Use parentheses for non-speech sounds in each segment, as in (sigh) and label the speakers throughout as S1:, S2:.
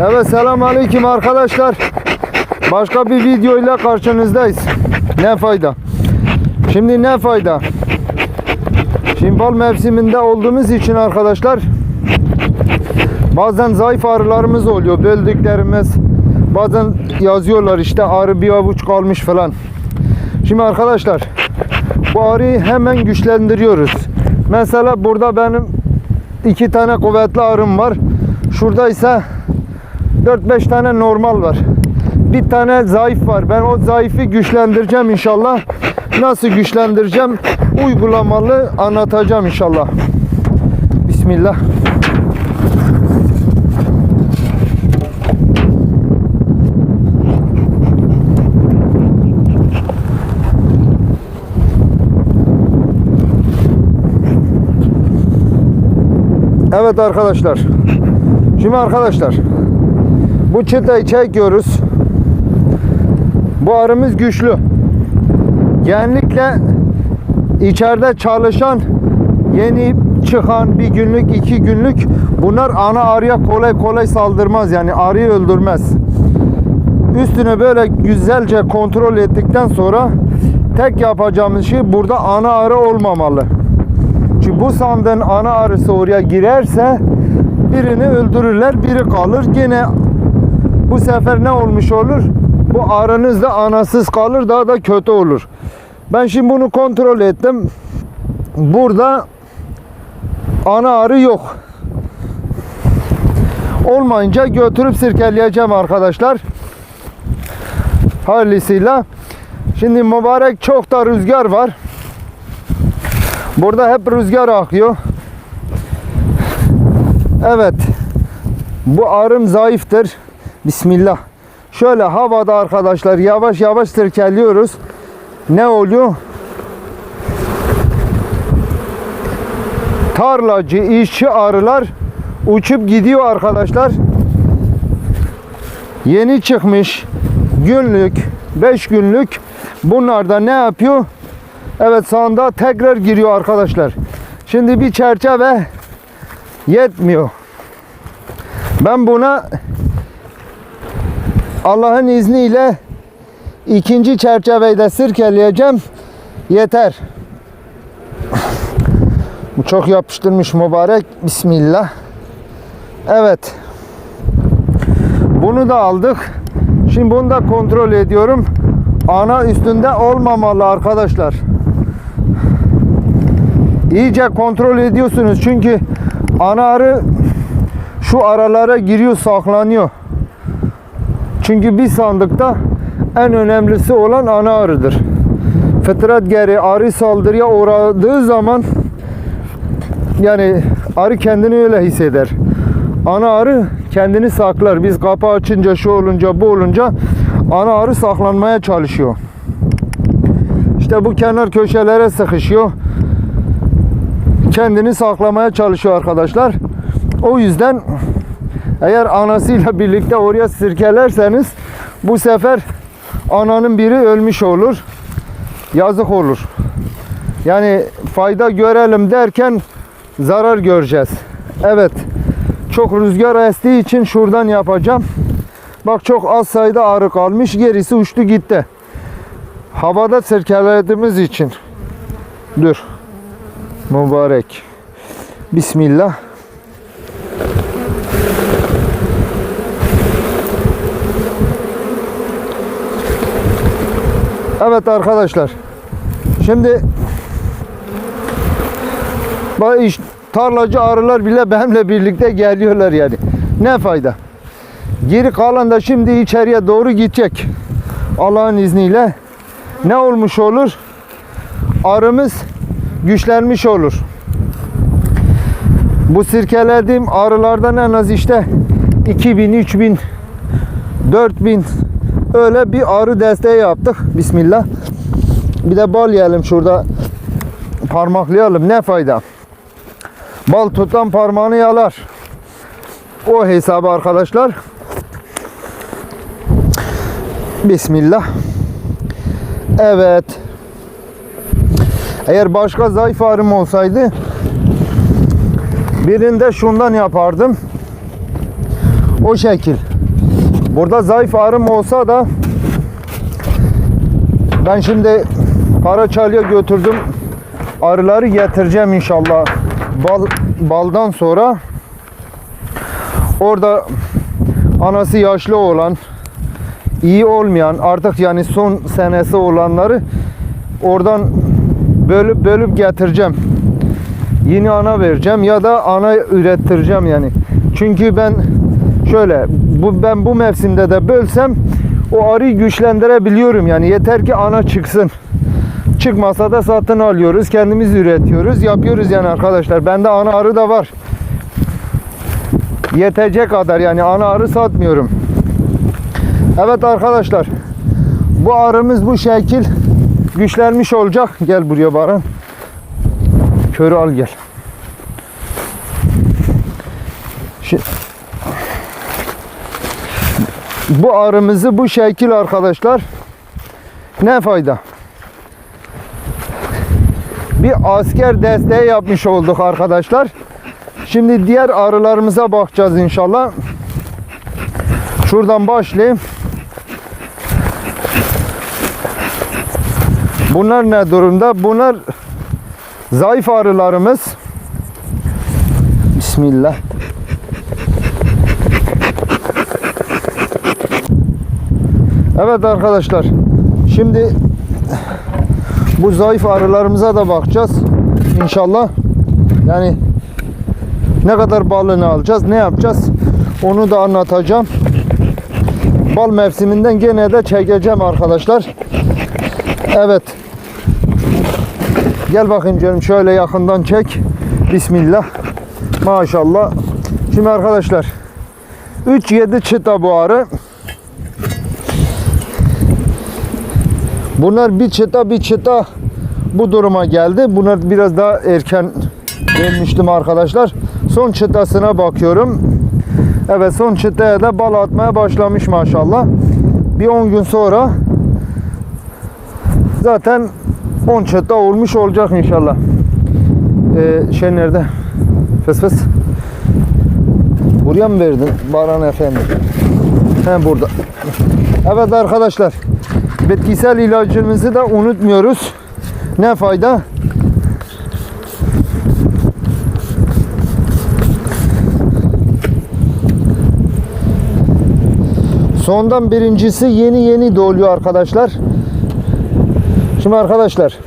S1: Evet selam aleyküm arkadaşlar. Başka bir video ile karşınızdayız. Ne fayda? Şimdi ne fayda? Şimdi bal mevsiminde olduğumuz için arkadaşlar bazen zayıf arılarımız oluyor. Böldüklerimiz bazen yazıyorlar işte arı bir avuç kalmış falan. Şimdi arkadaşlar bu arıyı hemen güçlendiriyoruz. Mesela burada benim iki tane kuvvetli arım var. Şurada ise 4-5 tane normal var. Bir tane zayıf var. Ben o zayıfı güçlendireceğim inşallah. Nasıl güçlendireceğim? Uygulamalı anlatacağım inşallah. Bismillah. Evet arkadaşlar. Şimdi arkadaşlar bu çıtayı çekiyoruz. Bu arımız güçlü. Genellikle içeride çalışan yeni çıkan bir günlük iki günlük bunlar ana arıya kolay kolay saldırmaz yani arıyı öldürmez. Üstüne böyle güzelce kontrol ettikten sonra tek yapacağımız şey burada ana arı olmamalı. Çünkü bu sandığın ana arısı oraya girerse birini öldürürler, biri kalır. Yine bu sefer ne olmuş olur? Bu arınız da anasız kalır, daha da kötü olur. Ben şimdi bunu kontrol ettim. Burada ana arı yok. Olmayınca götürüp sirkeleyeceğim arkadaşlar. Hayırlısıyla. Şimdi mübarek çok da rüzgar var. Burada hep rüzgar akıyor. Evet. Bu arım zayıftır. Bismillah. Şöyle havada arkadaşlar yavaş yavaş sirkeliyoruz. Ne oluyor? Tarlacı, işçi arılar uçup gidiyor arkadaşlar. Yeni çıkmış günlük, 5 günlük bunlar da ne yapıyor? Evet sanda tekrar giriyor arkadaşlar. Şimdi bir çerçeve yetmiyor. Ben buna Allah'ın izniyle ikinci çerçeveyi de sirkeleyeceğim. Yeter. Bu çok yapıştırmış mübarek. Bismillah. Evet. Bunu da aldık. Şimdi bunu da kontrol ediyorum. Ana üstünde olmamalı arkadaşlar. İyice kontrol ediyorsunuz çünkü ana arı şu aralara giriyor saklanıyor. Çünkü bir sandıkta en önemlisi olan ana arıdır. Fıtrat geri arı saldırıya uğradığı zaman yani arı kendini öyle hisseder. Ana arı kendini saklar. Biz kapı açınca şu olunca bu olunca ana arı saklanmaya çalışıyor. İşte bu kenar köşelere sıkışıyor. Kendini saklamaya çalışıyor arkadaşlar. O yüzden eğer anasıyla birlikte oraya sirkelerseniz bu sefer ananın biri ölmüş olur. Yazık olur. Yani fayda görelim derken zarar göreceğiz. Evet. Çok rüzgar estiği için şuradan yapacağım. Bak çok az sayıda arı kalmış. Gerisi uçtu gitti. Havada sirkelediğimiz için. Dur. Mübarek. Bismillah. Evet arkadaşlar. Şimdi bak iş, tarlacı arılar bile benimle birlikte geliyorlar yani. Ne fayda? Geri kalan da şimdi içeriye doğru gidecek. Allah'ın izniyle. Ne olmuş olur? Arımız güçlenmiş olur. Bu sirkelediğim arılardan en az işte 2000, 3000, 4000 öyle bir arı desteği yaptık. Bismillah. Bir de bal yiyelim şurada. Parmaklayalım. Ne fayda? Bal tutan parmağını yalar. O hesabı arkadaşlar. Bismillah. Evet. Eğer başka zayıf arım olsaydı birinde şundan yapardım. O şekil. Burada zayıf arım olsa da ben şimdi Karaçalı'ya götürdüm. Arıları getireceğim inşallah. Bal, baldan sonra orada anası yaşlı olan iyi olmayan artık yani son senesi olanları oradan bölüp bölüp getireceğim. Yeni ana vereceğim ya da ana ürettireceğim yani. Çünkü ben şöyle bu ben bu mevsimde de bölsem o arıyı güçlendirebiliyorum yani yeter ki ana çıksın. Çıkmasa da satın alıyoruz. Kendimiz üretiyoruz. Yapıyoruz yani arkadaşlar. Bende ana arı da var. Yetecek kadar yani ana arı satmıyorum. Evet arkadaşlar. Bu arımız bu şekil güçlenmiş olacak. Gel buraya Baran. Körü al gel. Şi- Bu arımızı bu şekil arkadaşlar ne fayda? Bir asker desteği yapmış olduk arkadaşlar. Şimdi diğer arılarımıza bakacağız inşallah. Şuradan başlayayım. Bunlar ne durumda? Bunlar zayıf arılarımız. Bismillah. Evet arkadaşlar. Şimdi bu zayıf arılarımıza da bakacağız. İnşallah. Yani ne kadar balını alacağız, ne yapacağız? Onu da anlatacağım. Bal mevsiminden gene de çekeceğim arkadaşlar. Evet. Gel bakayım canım şöyle yakından çek. Bismillah. Maşallah. Şimdi arkadaşlar 3-7 çıta bu arı. Bunlar bir çıta bir çıta bu duruma geldi. Bunlar biraz daha erken gelmiştim arkadaşlar. Son çıtasına bakıyorum. Evet son çıtaya da bal atmaya başlamış maşallah. Bir 10 gün sonra zaten 10 çıta olmuş olacak inşallah. Ee, şey nerede? Fes fes. Buraya mı verdin Baran Efendi? He burada. Evet arkadaşlar. Bitkisel ilacımızı da unutmuyoruz. Ne fayda? Sondan birincisi yeni yeni doluyor arkadaşlar. Şimdi arkadaşlar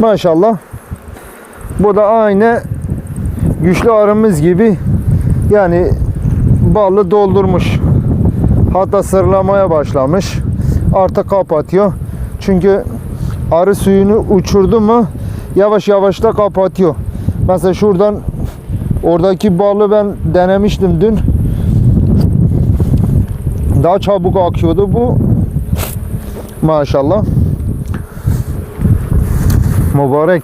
S1: maşallah bu da aynı güçlü arımız gibi yani ballı doldurmuş. Hatta sırlamaya başlamış. Artık kapatıyor. Çünkü arı suyunu uçurdu mu yavaş yavaş da kapatıyor. Mesela şuradan oradaki balı ben denemiştim dün. Daha çabuk akıyordu bu. Maşallah. Mübarek.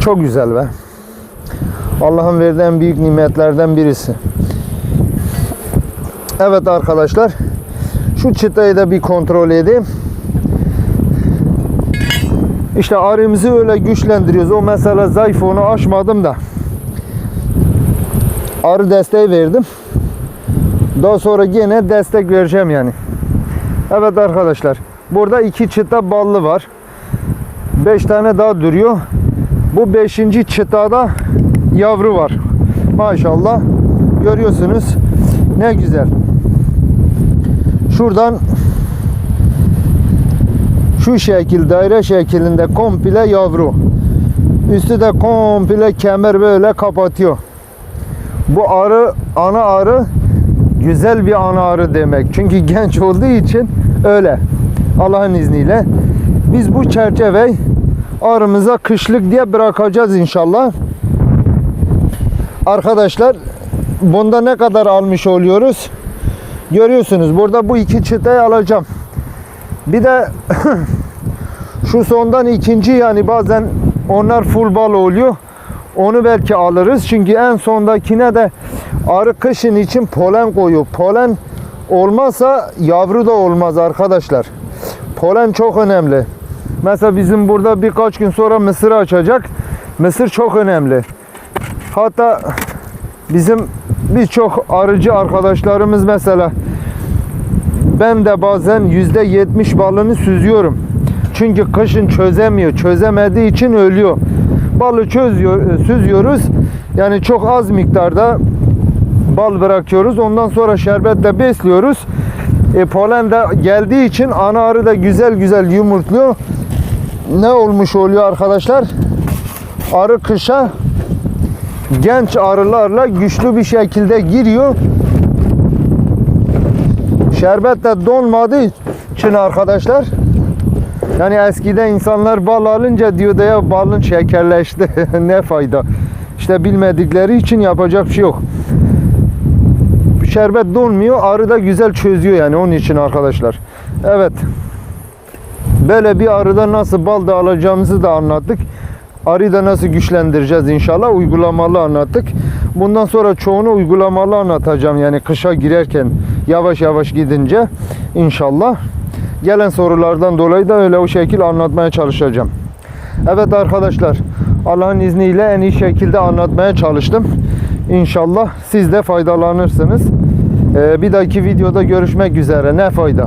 S1: Çok güzel be. Allah'ın verdiği en büyük nimetlerden birisi. Evet arkadaşlar. Şu çıtayı da bir kontrol edeyim. İşte arımızı öyle güçlendiriyoruz. O mesela zayıf onu aşmadım da. Arı desteği verdim. Daha sonra yine destek vereceğim yani. Evet arkadaşlar. Burada iki çıta ballı var. Beş tane daha duruyor. Bu beşinci çıtada yavru var. Maşallah. Görüyorsunuz. Ne güzel. Şuradan şu şekil daire şeklinde komple yavru. Üstü de komple kemer böyle kapatıyor. Bu arı ana arı güzel bir ana arı demek. Çünkü (laughs) genç olduğu için öyle. Allah'ın izniyle. Biz bu çerçeveyi arımıza kışlık diye bırakacağız inşallah. Arkadaşlar bunda ne kadar almış oluyoruz? Görüyorsunuz burada bu iki çıtayı alacağım. Bir de (clears throat) şu sondan ikinci yani bazen onlar full bal oluyor. Onu belki alırız. Çünkü en sondakine de arı kışın için polen koyuyor. Polen olmazsa yavru da olmaz arkadaşlar. Polen çok önemli. Mesela bizim burada birkaç gün sonra mısır açacak. Mısır çok önemli. Hatta Bizim birçok arıcı arkadaşlarımız mesela ben de bazen yüzde yetmiş balını süzüyorum. Çünkü kışın çözemiyor. Çözemediği için ölüyor. Balı çözüyor, süzüyoruz. Yani çok az miktarda bal bırakıyoruz. Ondan sonra şerbetle besliyoruz. E, polen de geldiği için ana arı da güzel güzel yumurtluyor. Ne olmuş oluyor arkadaşlar? Arı kışa genç arılarla güçlü bir şekilde giriyor. Şerbet de donmadığı için arkadaşlar yani eskiden insanlar bal alınca diyordu ya balın şekerleşti (laughs) ne fayda. İşte bilmedikleri için yapacak bir şey yok. Şerbet donmuyor arı da güzel çözüyor yani onun için arkadaşlar. Evet. Böyle bir arıda nasıl bal da alacağımızı da anlattık. Arıyı da nasıl güçlendireceğiz inşallah uygulamalı anlattık. Bundan sonra çoğunu uygulamalı anlatacağım yani kışa girerken yavaş yavaş gidince inşallah. Gelen sorulardan dolayı da öyle o şekil anlatmaya çalışacağım. Evet arkadaşlar Allah'ın izniyle en iyi şekilde anlatmaya çalıştım. İnşallah siz de faydalanırsınız. Ee, bir dahaki videoda görüşmek üzere. Ne fayda.